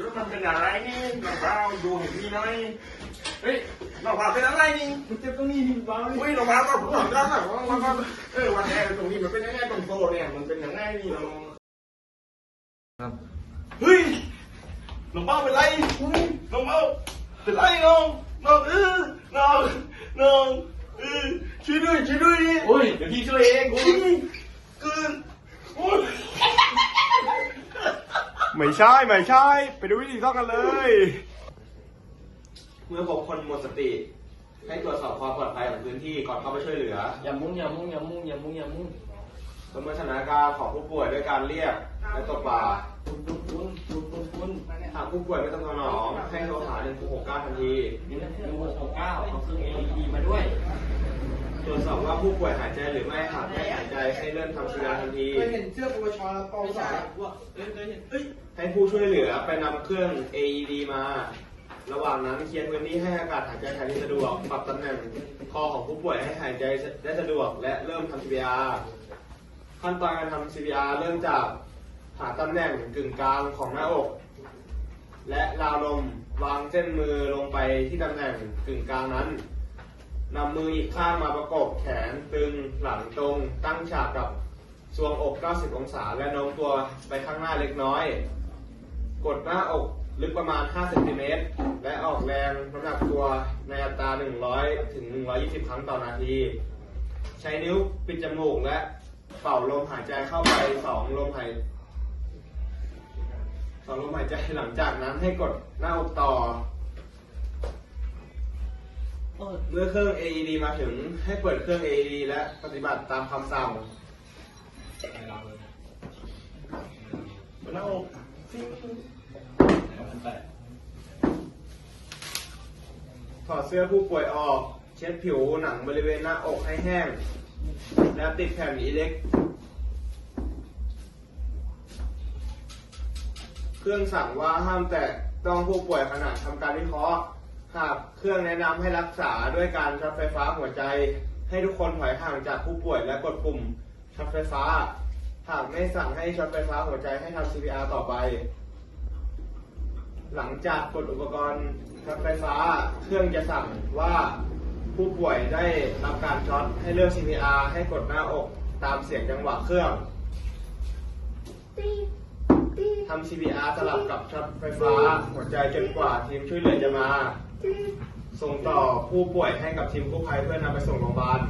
แล้วมันเป็นอะไรนี่น้องเปล่าดูเห็นพี่หน่อยเฮ้ยน้องเปล่าเป็นอะไรนี่มันเจ็บตรงนี้พี่เบาเลยอุ้ยน้องเปล่าก็พูดกันนะว่าว่าว่าเออวันแรกตรงนี้มันเป็นยังไงตรงโตเนี่ยมันเป็นยังไงนี่น้องครับเฮ้ยน้องเปล่าเป็นไรเฮ้ยน้องเปล่าเป็นไรน้องน้องเออน้องน้องเออช่วยด้วยช่วยด้วยดิโอ้ยเดี๋ยวพี่ช่วยเองโอ้ย คือโอ้ย ไม่ใช่ไม่ใช่ ไปดูวิธีซ่อนกันเลย เมื่อพบคนหมดสติ ให้ตรวจสอบความปลอดภัยของพื้นที่ก่อนเข้าไปช่วยเหลืออย่ามุ้งอย่ามุ้งอย่ามุ้งอย่ามุ้งอย่ามุ้งประเมินสถานการณ์ของผู้ป่วยด้วยการเรียกและตบบ่าคุณคุณคุณคุณคุณคุณหากผู้ป่วยไม่ต้องสนองให้โทรหา1669ทันทีนี่นะดูหกเก้าเอาเครื่อง LED มาด้วย ตรวจสอบว่าผู้ป่วยหายใจหรือไม่หากไม่หายใจให้เริ่มทำสัญญาณทันที เคยเห็นเสื้อปวชแล้วปอสามว่าเอ้ยเคยเห็นเอ้ยให้ผู้ช่วยเหลือไปนำเครื่อง AED มา ระหว่างนั้นเคลียร์พื้นที่ให้อากาศหายใจถ่ายเทสะดวก ปรับตำแหน่งคอของผู้ป่วยให้หายใจได้สะดวก และเริ่มทำ CPR ขั้นตอนการทำ CPR เริ่มจากหาตำแหน่งกึ่งกลางของหน้าอก และราวนมวางเส้นมือลงไปที่ตำแหน่งกึ่งกลางนั้น นำมืออีกข้างมาประกบแขนตึงหลังตรง ตั้งฉากกับทรวงอก 90 องศา และโน้มตัวไปข้างหน้าเล็กน้อย กดหน้าอกลึกประมาณ 5 เซนติเมตร และออกแรงน้ำหนักตัวในอัตรา 100 ถึง 120 ครั้งต่อนาที ใช้นิ้วปิดจมูกและเป่าลมหายใจเข้าไปสองลมหายสองลมหายใจหลังจากนั้นให้กดหน้าอกต่อ เมื่อเครื่อง AED มาถึงให้เปิดเครื่อง AED และปฏิบัติตามคำสั่งหน้าอกถอดเสื้อผู้ป่วยออก เช็ดผิวหนังบริเวณหน้าอกให้แห้ง แล้วติดแผ่นอิเล็ก เครื่องสั่งว่าห้ามแตะต้องผู้ป่วยขณะทำการวิเคราะห์ หากเครื่องแนะนำให้รักษาด้วยการช็อตไฟฟ้าหัวใจ ให้ทุกคนถอยห่างจากผู้ป่วยและกดปุ่มช็อตไฟฟ้า หากไม่สั่งให้ช็อตไฟฟ้าหัวใจให้ทำ CPR ต่อไป หลังจากกดอุปกรณ์ช็อตไฟฟ้า เครื่องจะสั่งว่าผู้ป่วยได้รับการช็อตให้เลือก CPR ให้กดหน้าอกตามเสียงจังหวะเครื่องทำ CPR สลับกับช็อตไฟฟ้าหัวใจจนกว่าทีมช่วยเหลือจะมา ส่งต่อผู้ป่วยให้กับทีมกู้ภัยเพื่อนำไปส่งโรงพยาบาล